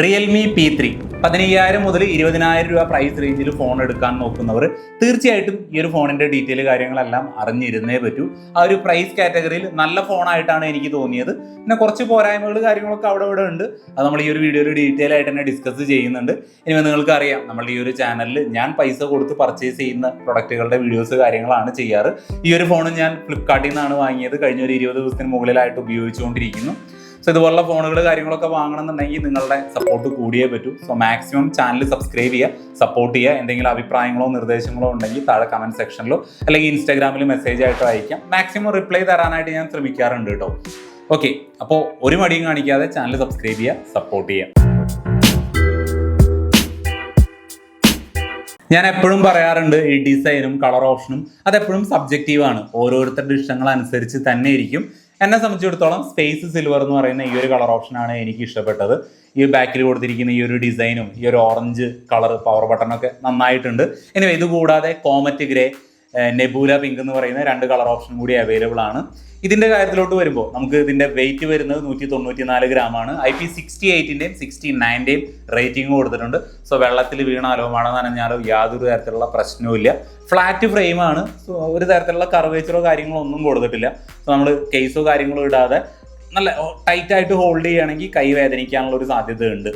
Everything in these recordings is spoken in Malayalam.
റിയൽമി പി ത്രീ പതിനയ്യായിരം മുതൽ ഇരുപതിനായിരം രൂപ പ്രൈസ് റേഞ്ചിൽ ഫോൺ എടുക്കാൻ നോക്കുന്നവർ തീർച്ചയായിട്ടും ഈ ഒരു ഫോണിന്റെ ഡീറ്റെയിൽ കാര്യങ്ങളെല്ലാം അറിഞ്ഞിരുന്നേ പറ്റൂ. ആ ഒരു പ്രൈസ് കാറ്റഗറിയിൽ നല്ല ഫോണായിട്ടാണ് എനിക്ക് തോന്നിയത്. പിന്നെ കുറച്ച് പോരായ്മകൾ കാര്യങ്ങളൊക്കെ അവിടെ ഇവിടെ ഉണ്ട്. അത് നമ്മൾ ഈ ഒരു വീഡിയോയിൽ ഡീറ്റെയിൽ ആയിട്ട് തന്നെ ഡിസ്കസ് ചെയ്യുന്നുണ്ട്. ഇനി നിങ്ങൾക്ക് അറിയാം നമ്മൾ ഈ ഒരു ചാനലിൽ ഞാൻ പൈസ കൊടുത്ത് പർച്ചേസ് ചെയ്യുന്ന പ്രൊഡക്റ്റുകളുടെ വീഡിയോസ് കാര്യങ്ങളാണ് ചെയ്യാറ്. ഈ ഒരു ഫോൺ ഞാൻ ഫ്ലിപ്കാർട്ടിൽ നിന്നാണ് വാങ്ങിയത്. കഴിഞ്ഞ ഒരു ഇരുപത് ദിവസത്തിന് മുകളിലായിട്ട് ഉപയോഗിച്ചുകൊണ്ടിരിക്കുന്നു. സോ ഇതുപോലുള്ള ഫോണുകൾ കാര്യങ്ങളൊക്കെ വാങ്ങണമെന്നുണ്ടെങ്കിൽ നിങ്ങളുടെ സപ്പോർട്ട് കൂടിയേ പറ്റൂ. സോ മാക്സിമം ചാനൽ സബ്സ്ക്രൈബ് ചെയ്യുക സപ്പോർട്ട് ചെയ്യുക. എന്തെങ്കിലും അഭിപ്രായങ്ങളോ നിർദ്ദേശങ്ങളോ ഉണ്ടെങ്കിൽ താഴെ കമന്റ് സെക്ഷനിലോ അല്ലെങ്കിൽ ഇൻസ്റ്റാഗ്രാമിൽ മെസ്സേജ് ആയിട്ടോ അയക്കാം മാക്സിമം റിപ്ലൈ തരാനായിട്ട് ഞാൻ ശ്രമിക്കാറുണ്ട് കേട്ടോ ഓക്കെ അപ്പോൾ ഒരു മടിയും കാണിക്കാതെ ചാനൽ സബ്സ്ക്രൈബ് ചെയ്യുക സപ്പോർട്ട് ചെയ്യുക. ഞാൻ എപ്പോഴും പറയാറുണ്ട് ഈ ഡിസൈനും കളർ ഓപ്ഷനും അതെപ്പോഴും സബ്ജക്റ്റീവ് ആണ്. ഓരോരുത്തരുടെ ഇഷ്ടങ്ങൾ അനുസരിച്ച് തന്നെ ഇരിക്കും. എന്നെ സംബന്ധിച്ചിടത്തോളം സ്പേസ് സിൽവർ എന്ന് പറയുന്ന ഈ ഒരു കളർ ഓപ്ഷനാണ് എനിക്ക് ഇഷ്ടപ്പെട്ടത്. ഈ ബാക്കിൽ കൊടുത്തിരിക്കുന്ന ഈ ഒരു ഡിസൈനും ഈ ഒരു ഓറഞ്ച് കളർ പവർ ബട്ടണൊക്കെ നന്നായിട്ടുണ്ട്. ഇനി ഇതുകൂടാതെ കോമറ്റ് ഗ്രേ നെബൂല പിങ്ക് എന്ന് പറയുന്ന രണ്ട് കളർ ഓപ്ഷൻ കൂടി അവൈലബിൾ ആണ്. ഇതിന്റെ കാര്യത്തിലോട്ട് വരുമ്പോൾ നമുക്ക് ഇതിന്റെ വെയിറ്റ് വരുന്നത് നൂറ്റി തൊണ്ണൂറ്റി നാല് ഗ്രാമാണ് ഐ പി സിക്സ്റ്റി എയ്റ്റിന്റെയും സിക്സ്റ്റി നയന്റെയും റേറ്റിംഗ് കൊടുത്തിട്ടുണ്ട്. സോ വെള്ളത്തിൽ വീണാലോ മഴ നനഞ്ഞാലോ യാതൊരു തരത്തിലുള്ള പ്രശ്നവുമില്ല ഫ്ലാറ്റ് ഫ്രെയിമാണ് സോ ഒരു തരത്തിലുള്ള കർവേച്ചറോ കാര്യങ്ങളോ ഒന്നും കൊടുത്തിട്ടില്ല. സോ നമ്മൾ കേസോ കാര്യങ്ങളോ ഇടാതെ നല്ല ടൈറ്റായിട്ട് ഹോൾഡ് ചെയ്യുകയാണെങ്കിൽ കൈ വേദനിക്കാനുള്ള ഒരു സാധ്യത ഉണ്ട്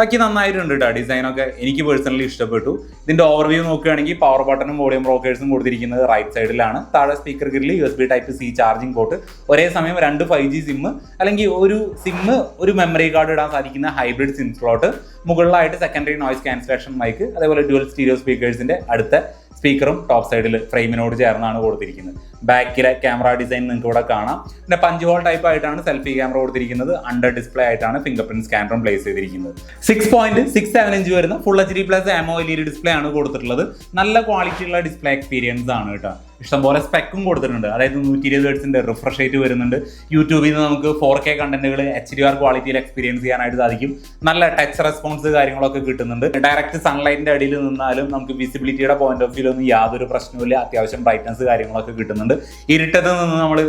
ബാക്കി നന്നായിട്ടുണ്ട് കേട്ടോ ഡിസൈനൊക്കെ എനിക്ക് പേഴ്സണലി ഇഷ്ടപ്പെട്ടു. ഇതിന്റെ ഓവർവ്യൂ നോക്കുകയാണെങ്കിൽ പവർ ബട്ടണും വോളിയം ബ്രോക്കേഴ്സും കൊടുത്തിരിക്കുന്നത് റൈറ്റ് സൈഡിലാണ് താഴെ speaker grill U S B type C charging port ഒരേ സമയം രണ്ട് ഫൈവ് ജി സിമ്മ് അല്ലെങ്കിൽ ഒരു സിം ഒരു മെമ്മറി കാർഡ് ഇടാൻ സാധിക്കുന്ന ഹൈബ്രിഡ് സിം സ്ലോട്ട് മുകളിലായിട്ട് സെക്കൻഡറി നോയ്സ് ക്യാൻസലേഷൻ മൈക്ക് അതേപോലെ ഡ്യുവൽ സ്റ്റീരിയോ സ്പീക്കേഴ്സിന്റെ അടുത്ത സ്പീക്കറും ടോപ്പ് സൈഡിൽ ഫ്രെയിമിനോട് ചേർന്നാണ് കൊടുത്തിരിക്കുന്നത്. ബാക്കിലെ ക്യാമറ ഡിസൈൻ നിങ്ങൾക്ക് ഇവിടെ കാണാം. പിന്നെ പഞ്ച് ഹോൾ ടൈപ്പ് ആയിട്ടാണ് സെൽഫി ക്യാമറ കൊടുത്തിരിക്കുന്നത്. അണ്ടർ ഡിസ്പ്ലേ ആയിട്ടാണ് ഫിംഗർ പ്രിന്റ് സ്കാനറും പ്ലേസ് ചെയ്തിരിക്കുന്നത്. Six point six seven inch വരുന്ന full H D plus AMOLED display ആണ് കൊടുത്തിട്ടുള്ളത്. നല്ല ക്വാളിറ്റിയുള്ള ഡിസ്പ്ലേ എക്സ്പീരിയൻസ് ആണ് കേട്ടോ. ഇഷ്ടംപോലെ സ്പെക്കും കൊടുത്തിട്ടുണ്ട്. അതായത് നൂറ്റി ഇരുപത് ഹെർട്സിന്റെ റിഫ്രഷ് റേറ്റ് വരുന്നുണ്ട്. യൂട്യൂബിൽ നിന്ന് നമുക്ക് ഫോർ കെ കണ്ടന്റുകൾ എച്ച് ഡി ആർ ക്വാളിറ്റിയിൽ എക്സ്പീരിയൻസ് ചെയ്യാനായിട്ട് സാധിക്കും. നല്ല ടച്ച് റെസ്പോൺസ് കാര്യങ്ങളൊക്കെ കിട്ടുന്നുണ്ട്. ഡയറക്റ്റ് സൺലൈറ്റിന്റെ അടിയിൽ നിന്നാലും നമുക്ക് വിസിബിലിറ്റിയുടെ പോയിന്റ് ഓഫ് വ്യൂ ഒന്നും യാതൊരു പ്രശ്നവുമില്ല അത്യാവശ്യം ബ്രൈറ്റ്നസ് കാര്യങ്ങളൊക്കെ കിട്ടുന്നുണ്ട്. ഇരുട്ടത്ത് നിന്ന് നമ്മൾ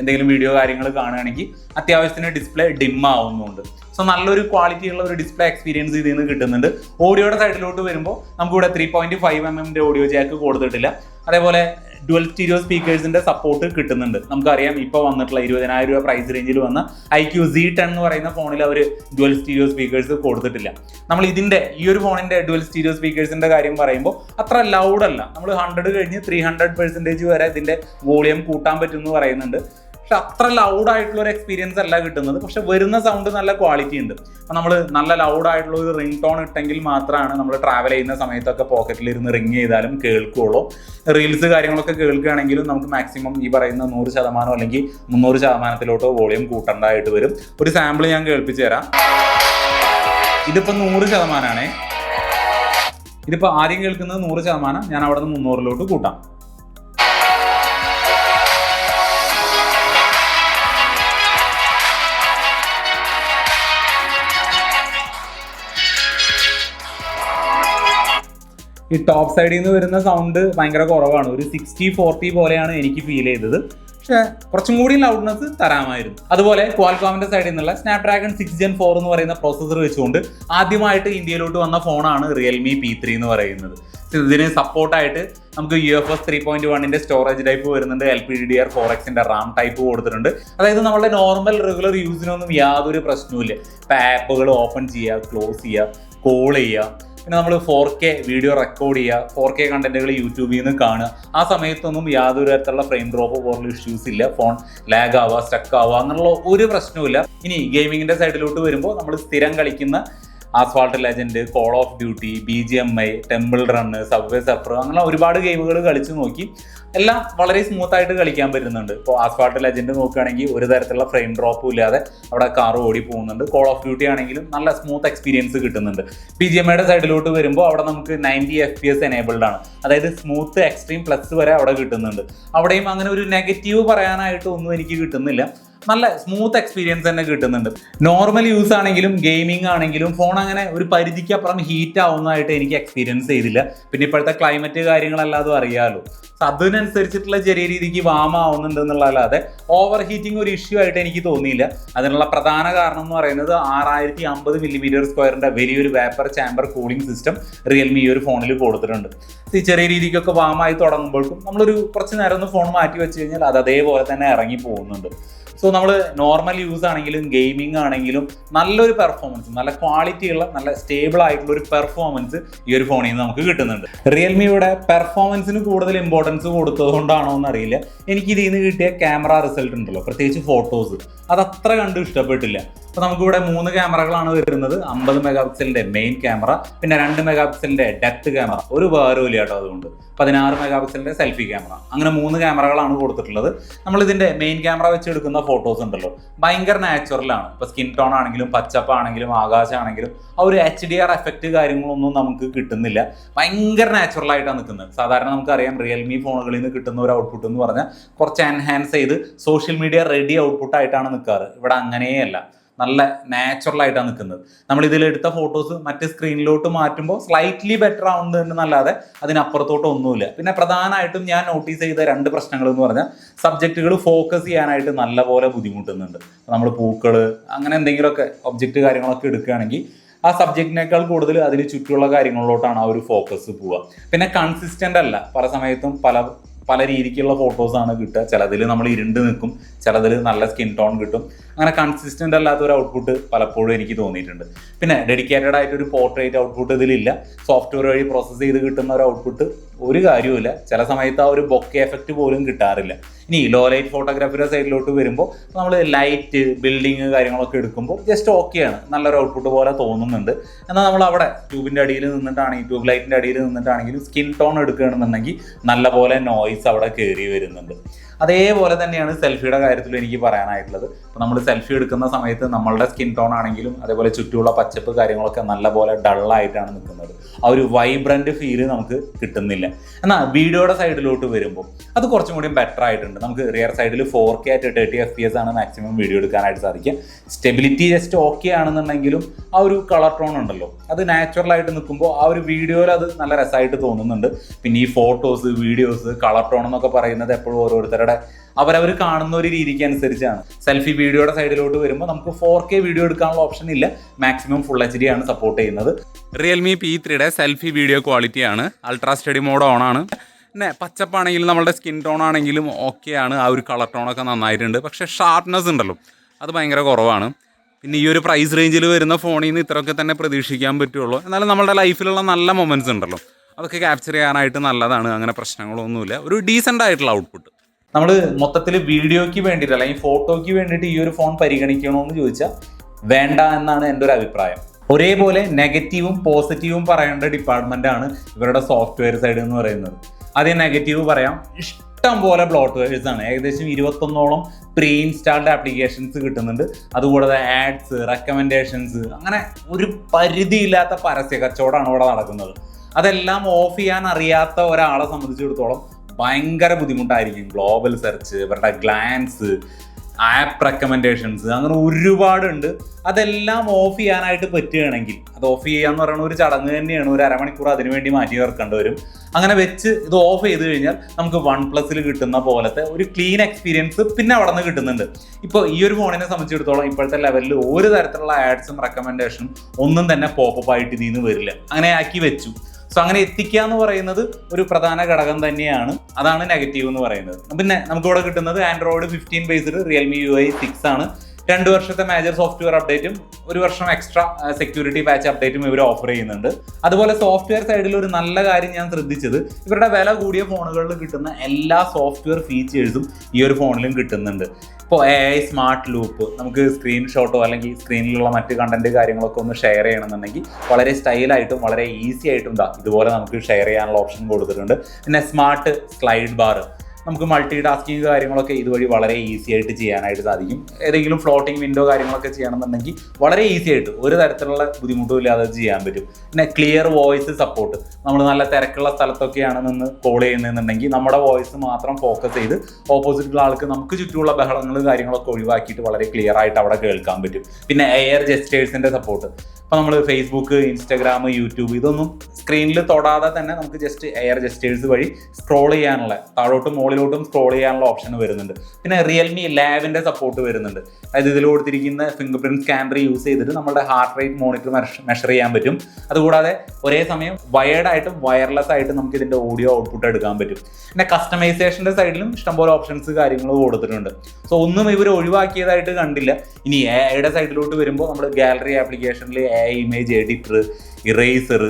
എന്തെങ്കിലും വീഡിയോ കാര്യങ്ങൾ കാണുകയാണെങ്കിൽ അത്യാവശ്യത്തിന് ഡിസ്പ്ലേ ഡിം ആവുന്നുണ്ട്. സോ നല്ലൊരു ക്വാളിറ്റി ഉള്ള ഒരു ഡിസ്പ്ലേ എക്സ്പീരിയൻസ് ഇതിൽ നിന്ന് കിട്ടുന്നുണ്ട്. ഓഡിയോയുടെ സൈഡിലോട്ട് വരുമ്പോൾ നമുക്കിവിടെ ത്രീ പോയിന്റ് ഫൈവ് എം എമ്മിന്റെ ഓഡിയോ ജാക്ക് കൊടുത്തിട്ടില്ല. അതേപോലെ ഡുവൽ സ്റ്റീരിയോ സ്പീക്കേഴ്സിന്റെ സപ്പോർട്ട് കിട്ടുന്നുണ്ട്. നമുക്കറിയാം ഇപ്പോൾ വന്നിട്ടുള്ള ഇരുപതിനായിരം രൂപ പ്രൈസ് റേഞ്ചിൽ വന്ന ഐ ക്യു സി ടെൻ എന്ന് പറയുന്ന ഫോണിൽ അവർ ഡുവൽ സ്റ്റീരിയോ സ്പീക്കേഴ്സ് കൊടുത്തിട്ടില്ല. നമ്മൾ ഇതിന്റെ ഈ ഒരു ഫോണിന്റെ ഡുവൽ സ്റ്റീരിയോ സ്പീക്കേഴ്സിന്റെ കാര്യം പറയുമ്പോൾ അത്ര ലൗഡ് അല്ല. നമ്മൾ ഹൺഡ്രഡ് കഴിഞ്ഞ് ത്രീ ഹൺഡ്രഡ് പെർസെന്റേജ് വരെ ഇതിന്റെ വോളിയം കൂട്ടാൻ പറ്റുമെന്ന് പറയുന്നുണ്ട്. പക്ഷെ അത്ര ലൗഡ് ആയിട്ടുള്ള ഒരു എക്സ്പീരിയൻസ് അല്ല കിട്ടുന്നത്. പക്ഷെ വരുന്ന സൗണ്ട് നല്ല ക്വാളിറ്റി ഉണ്ട്. അപ്പം നമ്മൾ നല്ല ലൗഡ് ആയിട്ടുള്ള ഒരു റിംഗ് ടോൺ ഇട്ടെങ്കിൽ മാത്രമാണ് നമ്മൾ ട്രാവൽ ചെയ്യുന്ന സമയത്തൊക്കെ പോക്കറ്റിൽ ഇരുന്ന് റിങ് ചെയ്താലും കേൾക്കുകയുള്ളൂ റീൽസ് കാര്യങ്ങളൊക്കെ കേൾക്കുകയാണെങ്കിലും നമുക്ക് മാക്സിമം ഈ പറയുന്ന നൂറ് ശതമാനം അല്ലെങ്കിൽ മുന്നൂറ് ശതമാനത്തിലോട്ടോ വോളിയം കൂട്ടേണ്ടതായിട്ട് വരും. ഒരു സാമ്പിൾ ഞാൻ കേൾപ്പിച്ചു തരാം. ഇതിപ്പോൾ നൂറ് ശതമാനമാണേ ഇതിപ്പോൾ ആദ്യം കേൾക്കുന്നത് നൂറ് ശതമാനം. ഞാൻ അവിടെ നിന്ന് മുന്നൂറിലോട്ട് കൂട്ടാം. ഈ ടോപ്പ് സൈഡിൽ നിന്ന് വരുന്ന സൗണ്ട് ഭയങ്കര കുറവാണ്. ഒരു സിക്സ്റ്റി ഫോർട്ടി പോലെയാണ് എനിക്ക് ഫീൽ ചെയ്തത്. പക്ഷേ കുറച്ചും കൂടി ലൗഡ്നെസ് തരാമായിരുന്നു. അതുപോലെ ക്വാൽകോമിന്റെ സൈഡിൽ നിന്നുള്ള സ്നാപ്ഡ്രാഗൺ സിക്സ് ജെൻ ഫോർ എന്ന് പറയുന്ന പ്രോസസ്സർ വെച്ചുകൊണ്ട് ആദ്യമായിട്ട് ഇന്ത്യയിലോട്ട് വന്ന ഫോണാണ് റിയൽമി പി ത്രീ എന്ന് പറയുന്നത്. ഇതിന് സപ്പോർട്ടായിട്ട് നമുക്ക് U F S three point വണ്ണിന്റെ സ്റ്റോറേജ് ടൈപ്പ് വരുന്നുണ്ട്. L P D R four എക്സിന്റെ റാം ടൈപ്പ് കൊടുത്തിട്ടുണ്ട്. അതായത് നമ്മുടെ നോർമൽ റെഗുലർ യൂസിനൊന്നും യാതൊരു പ്രശ്നവുമില്ല. ഇപ്പൊ ആപ്പുകൾ ഓപ്പൺ ചെയ്യുക ക്ലോസ് ചെയ്യുക കോൾ ചെയ്യുക പിന്നെ നമ്മൾ ഫോർ കെ വീഡിയോ റെക്കോർഡ് ചെയ്യുക ഫോർ കെ കണ്ടന്റുകൾ യൂട്യൂബിൽ നിന്ന് കാണുക. ആ സമയത്തൊന്നും യാതൊരു തരത്തിലുള്ള ഫ്രെയിം ഡ്രോപ്പ് പോലുള്ള ഇഷ്യൂസ് ഇല്ല. ഫോൺ ലാഗ് ആവുക സ്റ്റക്ക് ആവുക അങ്ങനെയുള്ള ഒരു പ്രശ്നവുമില്ല ഇനി ഗെയിമിങ്ങിന്റെ സൈഡിലോട്ട് വരുമ്പോൾ നമ്മൾ സ്ഥിരം കളിക്കുന്ന Asphalt legend call of duty B G M I temple run subway surfer അങ്ങനെ ഒരുപാട് ഗെയിമുകൾ കളിച്ച് നോക്കി. എല്ലാം വളരെ സ്മൂത്ത് ആയിട്ട് കളിക്കാൻ പറ്റുന്നുണ്ട്. ഇപ്പോൾ ആസ്ഫാൾട്ട് ലെജൻഡ് നോക്കുകയാണെങ്കിൽ ഒരു തരത്തിലുള്ള ഫ്രെയിം ഡ്രോപ്പും ഇല്ലാതെ അവിടെ കാർ ഓടി പോകുന്നുണ്ട്. കോൾ ഓഫ് ഡ്യൂട്ടി ആണെങ്കിലും നല്ല സ്മൂത്ത് എക്സ്പീരിയൻസ് കിട്ടുന്നുണ്ട്. ബി ജി എം ഐയുടെ സൈഡിലോട്ട് വരുമ്പോൾ അവിടെ നമുക്ക് ninety F P S enabled ആണ്. അതായത് സ്മൂത്ത് എക്സ്ട്രീം പ്ലസ് വരെ അവിടെ കിട്ടുന്നുണ്ട്. അവിടെയും അങ്ങനെ ഒരു നെഗറ്റീവ് പറയാനായിട്ട് ഒന്നും എനിക്ക് കിട്ടുന്നില്ല. നല്ല സ്മൂത്ത് എക്സ്പീരിയൻസ് തന്നെ കിട്ടുന്നുണ്ട്. നോർമൽ യൂസ് ആണെങ്കിലും ഗെയിമിംഗ് ആണെങ്കിലും ഫോൺ അങ്ങനെ ഒരു പരിധിക്ക് അപ്പുറം ഹീറ്റ് ആവുന്നതായിട്ട് എനിക്ക് എക്സ്പീരിയൻസ് ചെയ്തില്ല. പിന്നെ ഇപ്പോഴത്തെ ക്ലൈമറ്റ് കാര്യങ്ങളല്ലാതും അറിയാമല്ലോ അതിനനുസരിച്ചിട്ടുള്ള ചെറിയ രീതിക്ക് വാം ആവുന്നുണ്ട് എന്നുള്ളതല്ലാതെ ഓവർ ഹീറ്റിംഗ് ഒരു ഇഷ്യൂ ആയിട്ട് എനിക്ക് തോന്നിയില്ല. അതിനുള്ള പ്രധാന കാരണം എന്ന് പറയുന്നത് ആറായിരത്തി അമ്പത് മില്ലിമീറ്റർ സ്ക്വയറിന്റെ വലിയൊരു vapour chamber cooling system Realme ഈ ഒരു ഫോണിൽ കൊടുത്തിട്ടുണ്ട്. ഈ ചെറിയ രീതിക്കൊക്കെ വാമായി തുടങ്ങുമ്പോഴേക്കും നമ്മളൊരു കുറച്ച് നേരം ഒന്ന് ഫോൺ മാറ്റി വെച്ച് കഴിഞ്ഞാൽ അത് അതേപോലെ തന്നെ ഇറങ്ങി പോകുന്നുണ്ട്. സോ നമ്മൾ നോർമൽ യൂസ് ആണെങ്കിലും ഗെയിമിംഗ് ആണെങ്കിലും നല്ലൊരു പെർഫോമൻസ് നല്ല ക്വാളിറ്റി ഉള്ള നല്ല സ്റ്റേബിൾ ആയിട്ടുള്ള ഒരു പെർഫോമൻസ് ഈ ഒരു ഫോണിൽ നിന്ന് നമുക്ക് കിട്ടുന്നുണ്ട്. റിയൽമിയുടെ പെർഫോമൻസിന് കൂടുതൽ ഇമ്പോർട്ടൻസ് കൊടുത്തതുകൊണ്ടാണോ എന്നറിയില്ല. എനിക്ക് ഇതിൽ നിന്ന് കിട്ടിയ ക്യാമറ റിസൾട്ട് ഉണ്ടല്ലോ പ്രത്യേകിച്ച് ഫോട്ടോസ് അത് അത്ര കണ്ട് ഇഷ്ടപ്പെട്ടില്ല. അപ്പോൾ നമുക്കിവിടെ മൂന്ന് ക്യാമറകളാണ് വരുന്നത്. അമ്പത് മെഗാ പിക്സലിന്റെ മെയിൻ ക്യാമറ പിന്നെ രണ്ട് മെഗാ പിക്സലിന്റെ ഡെപ്ത് ക്യാമറ ഒരു വേറുമില്ല കേട്ടോ അതുകൊണ്ട്. പതിനാറ് മെഗാ പിക്സലിന്റെ സെൽഫി ക്യാമറ അങ്ങനെ മൂന്ന് ക്യാമറകളാണ് കൊടുത്തിട്ടുള്ളത്. നമ്മൾ ഇതിന്റെ മെയിൻ ക്യാമറ വെച്ച് എടുക്കുന്ന ഫോട്ടോസ് ഉണ്ടല്ലോ. ഭയങ്കര നാച്ചുറലാണ് ഇപ്പൊ സ്കിൻ ടോൺ ആണെങ്കിലും പച്ചപ്പ് ആണെങ്കിലും ആകാശമാണെങ്കിലും ആ ഒരു എച്ച് ഡി ആർ എഫക്റ്റ് കാര്യങ്ങളൊന്നും നമുക്ക് കിട്ടുന്നില്ല. ഭയങ്കര നാച്ചുറൽ ആയിട്ടാണ് നിൽക്കുന്നത്. സാധാരണ നമുക്കറിയാം റിയൽമി ഫോണുകളിൽ നിന്ന് കിട്ടുന്ന ഒരു ഔട്ട്പുട്ട് എന്ന് പറഞ്ഞാൽ കുറച്ച് എൻഹാൻസ് ചെയ്ത് സോഷ്യൽ മീഡിയ റെഡി ഔട്ട്പുട്ട് ആയിട്ടാണ് നിൽക്കാറ്. ഇവിടെ അങ്ങനെയല്ല നല്ല നാച്ചുറൽ ആയിട്ടാണ് നിൽക്കുന്നത്. നമ്മൾ ഇതിൽ എടുത്ത ഫോട്ടോസ് മറ്റ് സ്ക്രീനിലോട്ട് മാറ്റുമ്പോൾ സ്ലൈറ്റ്ലി ബെറ്റർ ആവുന്നുണ്ടെന്നല്ലാതെ അതിനപ്പുറത്തോട്ട് ഒന്നുമില്ല. പിന്നെ പ്രധാനമായിട്ടും ഞാൻ നോട്ടീസ് ചെയ്ത രണ്ട് പ്രശ്നങ്ങൾ എന്ന് പറഞ്ഞാൽ സബ്ജക്റ്റുകൾ ഫോക്കസ് ചെയ്യാനായിട്ട് നല്ലപോലെ ബുദ്ധിമുട്ടുന്നുണ്ട്. നമ്മൾ പൂക്കൾ അങ്ങനെ എന്തെങ്കിലുമൊക്കെ ഒബ്ജക്റ്റ് കാര്യങ്ങളൊക്കെ എടുക്കുകയാണെങ്കിൽ ആ സബ്ജക്റ്റിനേക്കാൾ കൂടുതൽ അതിന് ചുറ്റുമുള്ള കാര്യങ്ങളിലോട്ടാണ് ആ ഒരു ഫോക്കസ് പോവുക. പിന്നെ കൺസിസ്റ്റന്റ് അല്ല. പല സമയത്തും പല പല രീതിക്കുള്ള ഫോട്ടോസാണ് കിട്ടുക. ചിലതിൽ നമ്മൾ ഇരുണ്ട് നിൽക്കും. ചിലതിൽ നല്ല സ്കിൻ ടോൺ കിട്ടും. അങ്ങനെ കൺസിസ്റ്റന്റ് അല്ലാത്ത ഒരു ഔട്ട്പുട്ട് പലപ്പോഴും എനിക്ക് തോന്നിയിട്ടുണ്ട്. പിന്നെ ഡെഡിക്കേറ്റഡ് ആയിട്ട് ഒരു പോർട്രേറ്റ് ഔട്ട്പുട്ട് ഇതിലില്ല. സോഫ്റ്റ്വെയർ വഴി പ്രോസസ്സ് ചെയ്ത് കിട്ടുന്ന ഒരു ഔട്ട്പുട്ട് ഒരു കാര്യവുമില്ല. ചില സമയത്ത് ആ ഒരു ബൊക്കെ എഫക്റ്റ് പോലും കിട്ടാറില്ല. ഇനി ലോ ലൈറ്റ് ഫോട്ടോഗ്രാഫിയുടെ സൈഡിലോട്ട് വരുമ്പോൾ നമ്മൾ ലൈറ്റ് ബിൽഡിങ് കാര്യങ്ങളൊക്കെ എടുക്കുമ്പോൾ ജസ്റ്റ് ഓക്കെയാണ് നല്ലൊരു ഔട്ട്പുട്ട് പോലെ തോന്നുന്നുണ്ട്. എന്നാൽ നമ്മൾ അവിടെ ട്യൂബിന്റെ അടിയിൽ നിന്നിട്ടാണെങ്കിൽ ട്യൂബ് ലൈറ്റിന്റെ അടിയിൽ നിന്നിട്ടാണെങ്കിലും സ്കിൻ ടോൺ എടുക്കുകയാണെന്നുണ്ടെങ്കിൽ നല്ലപോലെ നോയ്സ് അവിടെ കയറി വരുന്നുണ്ട്. അതേപോലെ തന്നെയാണ് സെൽഫിയുടെ കാര്യത്തിൽ എനിക്ക് പറയാനായിട്ടുള്ളത്. അപ്പോൾ നമ്മൾ സെൽഫി എടുക്കുന്ന സമയത്ത് നമ്മളുടെ സ്കിൻ ടോൺ ആണെങ്കിലും അതേപോലെ ചുറ്റുമുള്ള പച്ചപ്പ് കാര്യങ്ങളൊക്കെ നല്ലപോലെ ഡള്ളായിട്ടാണ് നിൽക്കുന്നത്. ആ ഒരു വൈബ്രന്റ് ഫീൽ നമുക്ക് കിട്ടുന്നില്ല. എന്നാൽ വീഡിയോയുടെ സൈഡിലോട്ട് വരുമ്പോൾ അത് കുറച്ചും കൂടി ബെറ്റർ ആയിട്ടുണ്ട്. നമുക്ക് റിയർ സൈഡിൽ ഫോർ കെ ആയിട്ട് തേർട്ടി എഫ് പി എസ് ആണ് മാക്സിമം വീഡിയോ എടുക്കാനായിട്ട് സാധിക്കുക. സ്റ്റെബിലിറ്റി ജസ്റ്റ് ഓക്കെ ആണെന്നുണ്ടെങ്കിലും ആ ഒരു കളർ ടോൺ ഉണ്ടല്ലോ. അത് നാച്ചുറലായിട്ട് നിൽക്കുമ്പോൾ ആ ഒരു വീഡിയോയിൽ അത് നല്ല രസമായിട്ട് തോന്നുന്നുണ്ട്. പിന്നെ ഈ ഫോട്ടോസ് വീഡിയോസ് കളർ ടോൺ എന്നൊക്കെ പറയുന്നത് എപ്പോഴും ഓരോരുത്തരുടെ അവരവർ കാണുന്ന ഒരു രീതിക്ക് അനുസരിച്ചാണ് സെൽഫി വീഡിയോയുടെ സൈഡിലോട്ട് വരുമ്പോൾ നമുക്ക് ഫോർ കെ വീഡിയോ എടുക്കാനുള്ള ഓപ്ഷൻ ഇല്ല. മാക്സിമം ഫുൾ എച്ച് ഡി ആണ് സപ്പോർട്ട് ചെയ്യുന്നത്. റിയൽമി പി ത്രീയുടെ സെൽഫി വീഡിയോ ക്വാളിറ്റി ആണ്. അൾട്രാ സ്റ്റഡി മോഡ് ഓൺ ആണ്. പിന്നെ പച്ചപ്പാണെങ്കിലും നമ്മുടെ സ്കിൻ ടോൺ ആണെങ്കിലും ഓക്കെയാണ് ആ ഒരു കളർ ടോണൊക്കെ നന്നായിട്ടുണ്ട്. പക്ഷേ ഷാർപ്നെസ് ഉണ്ടല്ലോ. അത് ഭയങ്കര കുറവാണ്. പിന്നെ ഈ ഒരു പ്രൈസ് റേഞ്ചിൽ വരുന്ന ഫോണിൽ നിന്ന് ഇത്രയൊക്കെ തന്നെ പ്രതീക്ഷിക്കാൻ പറ്റുള്ളൂ. എന്നാലും നമ്മുടെ ലൈഫിലുള്ള നല്ല മൊമെന്റ്സ് ഉണ്ടല്ലോ. അതൊക്കെ ക്യാപ്ചർ ചെയ്യാനായിട്ട് നല്ലതാണ്. അങ്ങനെ പ്രശ്നങ്ങളൊന്നുമില്ല. ഒരു ഡീസന്റ് ആയിട്ടുള്ള ഔട്ട്പുട്ട് നമ്മൾ മൊത്തത്തിൽ വീഡിയോയ്ക്ക് വേണ്ടിയിട്ട് അല്ലെങ്കിൽ ഫോട്ടോയ്ക്ക് വേണ്ടിയിട്ട് ഈ ഒരു ഫോൺ പരിഗണിക്കണോ എന്ന് ചോദിച്ചാൽ വേണ്ട എന്നാണ് എന്റെ ഒരു അഭിപ്രായം. ഒരേപോലെ നെഗറ്റീവും പോസിറ്റീവും പറയേണ്ട ഡിപ്പാർട്ട്മെന്റ് ആണ് ഇവരുടെ സോഫ്റ്റ്വെയർ സൈഡ് എന്ന് പറയുന്നത്. ആദ്യം നെഗറ്റീവ് പറയാം. ഇഷ്ടം പോലെ ബ്ലോട്ട്വെയർസ് ആണ്. ഏകദേശം ഇരുപത്തൊന്നോളം പ്രീ ഇൻസ്റ്റാൾഡ് ആപ്ലിക്കേഷൻസ് കിട്ടുന്നുണ്ട്. അതുകൂടാതെ ആഡ്സ് റെക്കമെൻഡേഷൻസ് അങ്ങനെ ഒരു പരിധിയില്ലാത്ത പരസ്യ കച്ചവടമാണ് ഇവിടെ നടക്കുന്നത്. അതെല്ലാം ഓഫ് ചെയ്യാൻ അറിയാത്ത ഒരാളെ സംബന്ധിച്ചിടത്തോളം ഭയങ്കര ബുദ്ധിമുട്ടായിരിക്കും ഗ്ലോബൽ സെർച്ച് ഇവരുടെ ഗ്ലാൻസ് ആപ്പ് റെക്കമെൻഡേഷൻസ് അങ്ങനെ ഒരുപാടുണ്ട്. അതെല്ലാം ഓഫ് ചെയ്യാനായിട്ട് പറ്റുകയാണെങ്കിൽ അത് ഓഫ് ചെയ്യുക ചെയ്യാന്ന് പറയുന്ന ഒരു ചടങ്ങ് തന്നെയാണ്. ഒരു അരമണിക്കൂർ അതിനു വേണ്ടി മാറ്റി ചേർക്കേണ്ടി വരും. അങ്ങനെ വെച്ച് ഇത് ഓഫ് ചെയ്ത് കഴിഞ്ഞാൽ നമുക്ക് വൺ പ്ലസ്സിൽ കിട്ടുന്ന പോലത്തെ ഒരു ക്ലീൻ എക്സ്പീരിയൻസ് പിന്നെ അവിടെ നിന്ന് കിട്ടുന്നുണ്ട്. ഇപ്പോൾ ഈ ഒരു ഫോണിനെ സംബന്ധിച്ചിടത്തോളം ഇപ്പോഴത്തെ ലെവലിൽ ഒരു തരത്തിലുള്ള ആഡ്സും റെക്കമെൻഡേഷനും ഒന്നും തന്നെ പോപ്പപ്പ് ആയിട്ട് ഇതിൽ നിന്ന് വരില്ല. അങ്ങനെ ആക്കി വെച്ചു. സോ അങ്ങനെ എത്തിക്കുക എന്ന് പറയുന്നത് ഒരു പ്രധാന ഘടകം തന്നെയാണ്. അതാണ് നെഗറ്റീവ് എന്ന് പറയുന്നത്. പിന്നെ നമുക്ക് ഇവിടെ കിട്ടുന്നത് Android fifteen based Realme U I six ആണ്. രണ്ട് വർഷത്തെ മേജർ സോഫ്റ്റ്വെയർ അപ്ഡേറ്റും ഒരു വർഷം എക്സ്ട്രാ സെക്യൂരിറ്റി പാച്ച് അപ്ഡേറ്റും ഇവർ ഓഫർ ചെയ്യുന്നുണ്ട്. അതുപോലെ സോഫ്റ്റ്വെയർ സൈഡിൽ ഒരു നല്ല കാര്യം ഞാൻ ശ്രദ്ധിച്ചത് ഇവരുടെ വില കൂടിയ ഫോണുകളിൽ കിട്ടുന്ന എല്ലാ സോഫ്റ്റ്വെയർ ഫീച്ചേഴ്സും ഈ ഒരു ഫോണിലും കിട്ടുന്നുണ്ട്. ഇപ്പോൾ എ ഐ സ്മാർട്ട് ലൂപ്പ് നമുക്ക് സ്ക്രീൻഷോട്ടോ അല്ലെങ്കിൽ സ്ക്രീനിലുള്ള മറ്റ് കണ്ടന്റ് കാര്യങ്ങളൊക്കെ ഒന്ന് ഷെയർ ചെയ്യണമെന്നുണ്ടെങ്കിൽ വളരെ സ്റ്റൈലായിട്ടും വളരെ ഈസി ആയിട്ടും ഇതുപോലെ നമുക്ക് ഷെയർ ചെയ്യാനുള്ള ഓപ്ഷൻ കൊടുത്തിട്ടുണ്ട്. പിന്നെ സ്മാർട്ട് സ്ലൈഡ് ബാർ നമുക്ക് മൾട്ടി ടാസ്കിങ് കാര്യങ്ങളൊക്കെ ഇതുവഴി വളരെ ഈസി ആയിട്ട് ചെയ്യാനായിട്ട് സാധിക്കും. ഏതെങ്കിലും ഫ്ലോട്ടിംഗ് വിൻഡോ കാര്യങ്ങളൊക്കെ ചെയ്യണമെന്നുണ്ടെങ്കിൽ വളരെ ഈസി ആയിട്ട് ഒരു തരത്തിലുള്ള ബുദ്ധിമുട്ടും ഇല്ലാതെ ചെയ്യാൻ പറ്റും. പിന്നെ ക്ലിയർ വോയിസ് സപ്പോർട്ട് നമ്മൾ നല്ല തിരക്കുള്ള സ്ഥലത്തൊക്കെയാണ് നിന്ന് കോൾ ചെയ്യുന്നതെന്നുണ്ടെങ്കിൽ നമ്മുടെ വോയിസ് മാത്രം ഫോക്കസ് ചെയ്ത് ഓപ്പോസിറ്റുള്ള ആൾക്ക് നമുക്ക് ചുറ്റുമുള്ള ബഹളങ്ങൾ കാര്യങ്ങളൊക്കെ ഒഴിവാക്കിയിട്ട് വളരെ ക്ലിയർ ആയിട്ട് അവിടെ കേൾക്കാൻ പറ്റും. പിന്നെ എയർ ജെസ്റ്റേഴ്സിന്റെ സപ്പോർട്ട് അപ്പോൾ നമ്മൾ ഫേസ്ബുക്ക് ഇൻസ്റ്റാഗ്രാം യൂട്യൂബ് ഇതൊന്നും സ്ക്രീനിൽ തൊടാതെ തന്നെ നമുക്ക് ജസ്റ്റ് എയർ ജസ്റ്റേഴ്സ് വഴി സ്ക്രോൾ ചെയ്യാനുള്ള താഴോട്ടും മുകളിലോട്ടും സ്ക്രോൾ ചെയ്യാനുള്ള ഓപ്ഷൻ വരുന്നുണ്ട്. പിന്നെ റിയൽമി ലാബിന്റെ സപ്പോർട്ട് വരുന്നുണ്ട്. അതായത് ഇതിൽ കൊടുത്തിരിക്കുന്ന ഫിംഗർ പ്രിന്റ് സ്കാനർ യൂസ് ചെയ്തിട്ട് നമ്മുടെ ഹാർട്ട് റേറ്റ് മോണിറ്റർ മെഷർ ചെയ്യാൻ പറ്റും. അതുകൂടാതെ ഒരേ സമയം വയേർഡ് ആയിട്ടും വയർലെസ് ആയിട്ടും നമുക്ക് ഇതിന്റെ ഓഡിയോ ഔട്ട്പുട്ട് എടുക്കാൻ പറ്റും. പിന്നെ കസ്റ്റമൈസേഷന്റെ സൈഡിലും ഇഷ്ടംപോലെ ഓപ്ഷൻസ് കാര്യങ്ങൾ കൊടുത്തിട്ടുണ്ട്. സോ ഒന്നും ഇവർ ഒഴിവാക്കിയതായിട്ട് കണ്ടില്ല. ഇനി എയുടെ സൈഡിലോട്ട് വരുമ്പോൾ നമ്മൾ ഗാലറി ആപ്ലിക്കേഷനിൽ A image editor eraser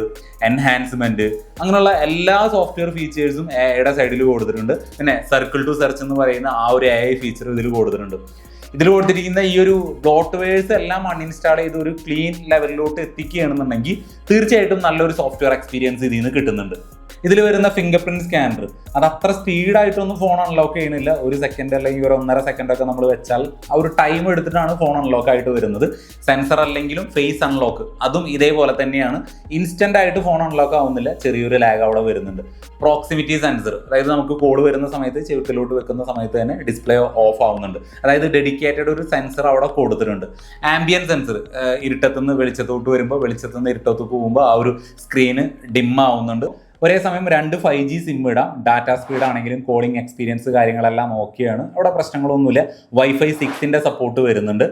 enhancement അങ്ങനെയുള്ള എല്ലാ സോഫ്റ്റ്വെയർ ഫീച്ചേഴ്സും എയുടെ സൈഡിൽ കൊടുത്തിട്ടുണ്ട്. പിന്നെ സർക്കിൾ ടു സെർച്ച് എന്ന് പറയുന്ന ആ ഒരു എ ഐ ഫീച്ചർ ഇതിൽ കൊടുത്തിട്ടുണ്ട്. ഇതിൽ കൊടുത്തിരിക്കുന്ന ഈ ഒരു ബ്ലോട്ട്വെയർസ് എല്ലാം അൺഇൻസ്റ്റാൾ ചെയ്ത് ഒരു ക്ലീൻ ലെവലിലോട്ട് എത്തിക്കുകയാണെന്നുണ്ടെങ്കിൽ തീർച്ചയായിട്ടും നല്ലൊരു സോഫ്റ്റ്വെയർ എക്സ്പീരിയൻസ് ഇതിൽ നിന്ന് കിട്ടുന്നുണ്ട്. ഇതിൽ വരുന്ന ഫിംഗർ പ്രിന്റ് സ്കാനർ അത് അത്ര സ്പീഡായിട്ടൊന്നും ഫോൺ അൺലോക്ക് ചെയ്യുന്നില്ല. ഒരു സെക്കൻഡ് അല്ലെങ്കിൽ ഒരു ഒന്നര സെക്കൻഡ് ഒക്കെ നമ്മൾ വെച്ചാൽ ആ ഒരു ടൈം എടുത്തിട്ടാണ് ഫോൺ അൺലോക്ക് ആയിട്ട് വരുന്നത്. സെൻസർ അല്ലെങ്കിലും ഫേസ് അൺലോക്ക് അതും ഇതേപോലെ തന്നെയാണ്. ഇൻസ്റ്റന്റ് ആയിട്ട് ഫോൺ അൺലോക്ക് ആവുന്നില്ല. ചെറിയൊരു ലാഗ് അവിടെ വരുന്നുണ്ട്. പ്രോക്സിമിറ്റി സെൻസർ അതായത് നമുക്ക് കോൾ വരുന്ന സമയത്ത് ചെവിട്ടിലോട്ട് വെക്കുന്ന സമയത്ത് തന്നെ ഡിസ്പ്ലേ ഓഫ് ആവുന്നുണ്ട്. അതായത് ഡെഡിക്കേറ്റഡ് ഒരു സെൻസർ അവിടെ കൊടുത്തിട്ടുണ്ട്. ആംബിയൻ സെൻസർ ഇരുട്ടത്തുനിന്ന് വെളിച്ചത്തോട്ട് വരുമ്പോൾ വെളിച്ചത്തുനിന്ന് ഇരുട്ടത്തോട്ട് പോകുമ്പോൾ ആ ഒരു സ്ക്രീന് ഡിം ആവുന്നുണ്ട്. ഒരേ സമയം രണ്ട് ഫൈവ് ജി സിം ഇടാം. ഡാറ്റ സ്പീഡ് ആണെങ്കിലും കോളിംഗ് എക്സ്പീരിയൻസ് കാര്യങ്ങളെല്ലാം ഓക്കെയാണ് അവിടെ പ്രശ്നങ്ങളൊന്നുമില്ല. വൈഫൈ സിക്സിന്റെ സപ്പോർട്ട് വരുന്നുണ്ട്.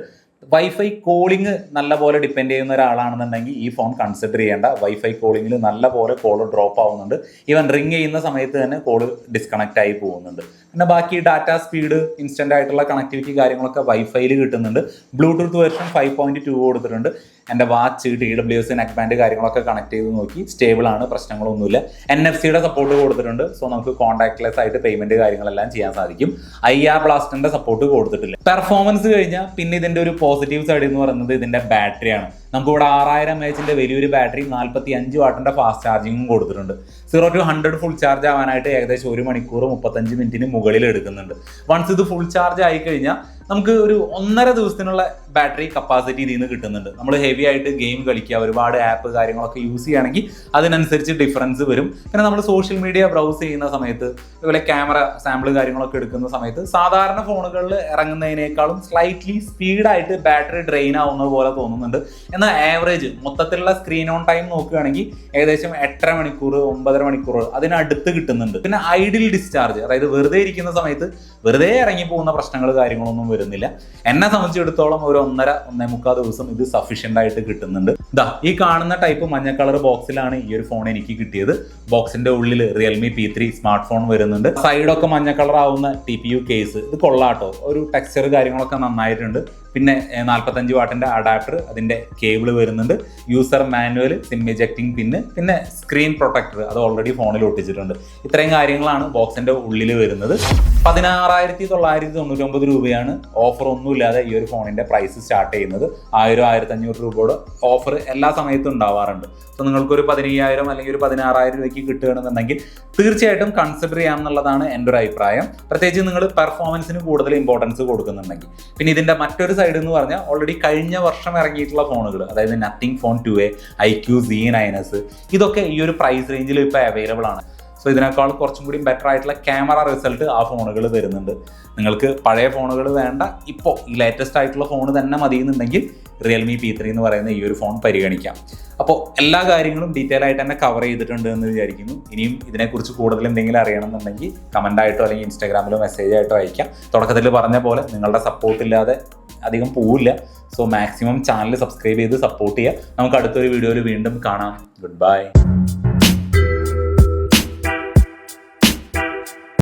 വൈഫൈ കോളിംഗ് നല്ല പോലെ ഡിപ്പെൻഡ് ചെയ്യുന്ന ഒരാളാണെന്നുണ്ടെങ്കിൽ ഈ ഫോൺ കൺസിഡർ ചെയ്യേണ്ട. വൈഫൈ കോളിംഗിൽ നല്ല പോലെ കോൾ ഡ്രോപ്പ് ആവുന്നുണ്ട്. ഈവൻ റിങ് ചെയ്യുന്ന സമയത്ത് തന്നെ കോൾ ഡിസ്കണക്ട് ആയി പോകുന്നുണ്ട്. പിന്നെ ബാക്കി ഡാറ്റ സ്പീഡ് ഇൻസ്റ്റന്റ് ആയിട്ടുള്ള കണക്ടിവിറ്റി കാര്യങ്ങളൊക്കെ വൈഫൈയിൽ കിട്ടുന്നുണ്ട്. ബ്ലൂടൂത്ത് വേർഷൻ ഫൈവ് ടു കൊടുത്തിട്ടുണ്ട്. എന്റെ watch T W S neckband കാര്യങ്ങളൊക്കെ കണക്ട് ചെയ്ത് നോക്കി. സ്റ്റേബിൾ ആണ് പ്രശ്നങ്ങളൊന്നുമില്ല. എൻ എഫ് സിയുടെ സപ്പോർട്ട് കൊടുത്തിട്ടുണ്ട്. സോ നമുക്ക് കോൺടാക്ട്ലെസ് ആയിട്ട് പേയ്മെന്റ് കാര്യങ്ങളെല്ലാം ചെയ്യാൻ സാധിക്കും. ഐ ആർ ബ്ലാസ്റ്റിന്റെ സപ്പോർട്ട് കൊടുത്തിട്ടില്ല. പെർഫോമൻസ് കഴിഞ്ഞാൽ പിന്നെ ഇതിന്റെ ഒരു പോസിറ്റീവ് സൈഡ് എന്ന് പറയുന്നത് ഇതിന്റെ ബാറ്ററിയാണ് നമുക്ക് ഇവിടെ ആറായിരം എച്ചിന്റെ വലിയൊരു ബാറ്ററി നാൽപ്പത്തി അഞ്ച് വാട്ടിന്റെ ഫാസ്റ്റ് ചാർജിങ്ങും കൊടുത്തിട്ടുണ്ട്. Zero to hundred full charge ആവാനായിട്ട് ഏകദേശം ഒരു മണിക്കൂർ മുപ്പത്തഞ്ച് മിനിറ്റിന് മുകളിൽ എടുക്കുന്നുണ്ട്. വൺസ് ഇത് ഫുൾ ചാർജ് ആയി കഴിഞ്ഞാൽ നമുക്ക് ഒരു ഒന്നര ദിവസത്തിനുള്ള ബാറ്ററി കപ്പാസിറ്റി ഇതിൽ നിന്ന് കിട്ടുന്നുണ്ട്. നമ്മൾ ഹെവി ആയിട്ട് ഗെയിം കളിക്കുക ഒരുപാട് ആപ്പ് കാര്യങ്ങളൊക്കെ യൂസ് ചെയ്യുകയാണെങ്കിൽ അതിനനുസരിച്ച് ഡിഫറൻസ് വരും. പിന്നെ നമ്മൾ സോഷ്യൽ മീഡിയ ബ്രൗസ് ചെയ്യുന്ന സമയത്ത് അതുപോലെ ക്യാമറ സാമ്പിൾ കാര്യങ്ങളൊക്കെ എടുക്കുന്ന സമയത്ത് സാധാരണ ഫോണുകളിൽ ഇറങ്ങുന്നതിനേക്കാളും സ്ലൈറ്റ്ലി സ്പീഡായിട്ട് ബാറ്ററി ഡ്രെയിൻ ആവുന്ന പോലെ തോന്നുന്നുണ്ട്. എന്നാൽ ആവറേജ് മൊത്തത്തിലുള്ള സ്ക്രീൻ ഓൺ ടൈം നോക്കുകയാണെങ്കിൽ ഏകദേശം എട്ടര മണിക്കൂർ ഒമ്പതര മണിക്കൂർ അതിനടുത്ത് കിട്ടുന്നുണ്ട്. പിന്നെ ഐഡിൽ ഡിസ്ചാർജ് അതായത് വെറുതെ ഇരിക്കുന്ന സമയത്ത് വെറുതെ ഇറങ്ങി പോകുന്ന പ്രശ്നങ്ങൾ കാര്യങ്ങളൊന്നും വരുന്നില്ല. എന്നെ സംബന്ധിച്ചിടത്തോളം ഒരു ഒന്നര ഒന്നേ മുക്കാൽ ദിവസം ഇത് സഫീഷ്യന്റ് ആയിട്ട് കിട്ടുന്നുണ്ട്. ദാ ഈ കാണുന്ന ടൈപ്പ് മഞ്ഞ കളർ ബോക്സിലാണ് ഈ ഒരു ഫോൺ എനിക്ക് കിട്ടിയത്. ബോക്സിന്റെ ഉള്ളിൽ Realme P three smartphone വരുന്നുണ്ട് സൈഡൊക്കെ മഞ്ഞ കളർ ആവുന്ന ടി പി യു കേസ് ഇത് കൊള്ളാട്ടോ ഒരു ടെക്സ്ചർ കാര്യങ്ങളൊക്കെ നന്നായിട്ടുണ്ട്. പിന്നെ നാൽപ്പത്തഞ്ച് വാട്ടിന്റെ അഡാപ്റ്റർ അതിന്റെ കേബിൾ വരുന്നുണ്ട്. User manual SIM ejecting pin പിന്നെ സ്ക്രീൻ പ്രൊട്ടക്ടർ അത് ഓൾറെഡി ഫോണിൽ ഒട്ടിച്ചിട്ടുണ്ട്. ഇത്രയും കാര്യങ്ങളാണ് ബോക്സിന്റെ ഉള്ളിൽ വരുന്നത്. പതിനാറായിരത്തി തൊള്ളായിരത്തി തൊണ്ണൂറ്റൊമ്പത് രൂപയാണ് ഓഫർ ഒന്നുമില്ലാതെ ഈ ഒരു ഫോണിന്റെ പ്രൈസ് സ്റ്റാർട്ട് ചെയ്യുന്നത്. ആയിരം ആയിരത്തി അഞ്ഞൂറ് രൂപയുടെ ഓഫർ എല്ലാ സമയത്തും ഉണ്ടാവാറുണ്ട്. അപ്പോൾ നിങ്ങൾക്കൊരു പതിനയ്യായിരം അല്ലെങ്കിൽ ഒരു പതിനാറായിരം രൂപയ്ക്ക് കിട്ടുകയാണെന്നുണ്ടെങ്കിൽ തീർച്ചയായിട്ടും കൺസിഡർ ചെയ്യാം എന്നുള്ളതാണ് എന്റെ ഒരു അഭിപ്രായം. പ്രത്യേകിച്ച് നിങ്ങൾ പെർഫോമൻസിന് കൂടുതൽ ഇമ്പോർട്ടൻസ് കൊടുക്കുന്നുണ്ടെങ്കിൽ. പിന്നെ ഇതിന്റെ മറ്റൊരു സൈഡ് എന്ന് പറഞ്ഞാൽ ഓൾറെഡി കഴിഞ്ഞ വർഷം ഇറങ്ങിയിട്ടുള്ള ഫോണുകൾ അതായത് nothing phone two A I Q C nines ഇതൊക്കെ ഈ ഒരു പ്രൈസ് റേഞ്ചിൽ ഇപ്പോൾ അവൈലബിൾ ആണ്. സോ ഇതിനേക്കാൾ കുറച്ചും കൂടി ബെറ്റർ ആയിട്ടുള്ള ക്യാമറ റിസൾട്ട് ആ ഫോണുകൾ തരുന്നുണ്ട്. നിങ്ങൾക്ക് പഴയ ഫോണുകൾ വേണ്ട ഇപ്പോൾ ഈ ലേറ്റസ്റ്റ് ആയിട്ടുള്ള ഫോൺ തന്നെ മതി എന്നുണ്ടെങ്കിൽ റിയൽമി പി ത്രീ എന്ന് പറയുന്ന ഈ ഒരു ഫോൺ പരിഗണിക്കാം. അപ്പോൾ എല്ലാ കാര്യങ്ങളും ഡീറ്റെയിൽ ആയിട്ട് തന്നെ കവർ ചെയ്തിട്ടുണ്ട് എന്ന് വിചാരിക്കുന്നു. ഇനിയും ഇതിനെക്കുറിച്ച് കൂടുതൽ എന്തെങ്കിലും അറിയണമെന്നുണ്ടെങ്കിൽ ആയിട്ടോ അല്ലെങ്കിൽ ഇൻസ്റ്റാഗ്രാമിലോ മെസ്സേജ് ആയിട്ടോ അയക്കാം. തുടക്കത്തിൽ പറഞ്ഞ പോലെ നിങ്ങളുടെ സപ്പോർട്ട് ഇല്ലാതെ അധികം പോവില്ല. സോ മാക്സിമം ചാനൽ സബ്സ്ക്രൈബ് ചെയ്ത് സപ്പോർട്ട് ചെയ്യുക. നമുക്ക് അടുത്തൊരു വീഡിയോയിൽ വീണ്ടും കാണാം. Good bye